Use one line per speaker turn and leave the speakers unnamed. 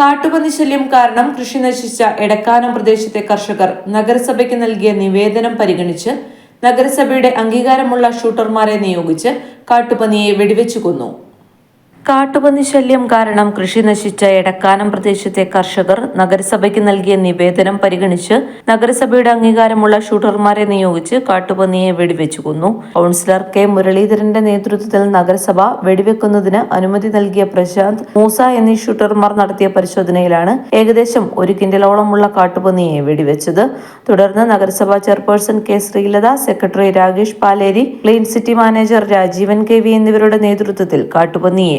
കാട്ടുപന്നി ശല്യം കാരണം കൃഷി നശിച്ച എടക്കാനം പ്രദേശത്തെ കർഷകർ നഗരസഭയ്ക്ക് നൽകിയ നിവേദനം പരിഗണിച്ച് നഗരസഭയുടെ അംഗീകാരമുള്ള ഷൂട്ടർമാരെ നിയോഗിച്ച് കാട്ടുപന്നിയെ വെടിവെച്ചു കൊന്നു. കാട്ടുപന്നി ശല്യം കാരണം കൃഷി നശിച്ച എടക്കാനം പ്രദേശത്തെ കർഷകർ നഗരസഭയ്ക്ക് നൽകിയ നിവേദനം പരിഗണിച്ച് നഗരസഭയുടെ അംഗീകാരമുള്ള ഷൂട്ടർമാരെ നിയോഗിച്ച് കാട്ടുപന്നിയെ വെടിവെച്ചു കൊന്നു. Councillor K. മുരളീധരന്റെ നേതൃത്വത്തിൽ നഗരസഭ വെടിവെക്കുന്നതിന് അനുമതി നൽകിയ പ്രശാന്ത് മൂസ എന്നീ ഷൂട്ടർമാർ നടത്തിയ പരിശോധനയിലാണ് ഏകദേശം ഒരു കിൻഡലോളമുള്ള കാട്ടുപന്നിയെ വെടിവെച്ചത്. തുടർന്ന് നഗരസഭാ chairperson K. Sreelatha secretary Rakesh Paleri clean city manager Rajeevan K. V. എന്നിവരുടെ നേതൃത്വത്തിൽ കാട്ടുപന്നിയെ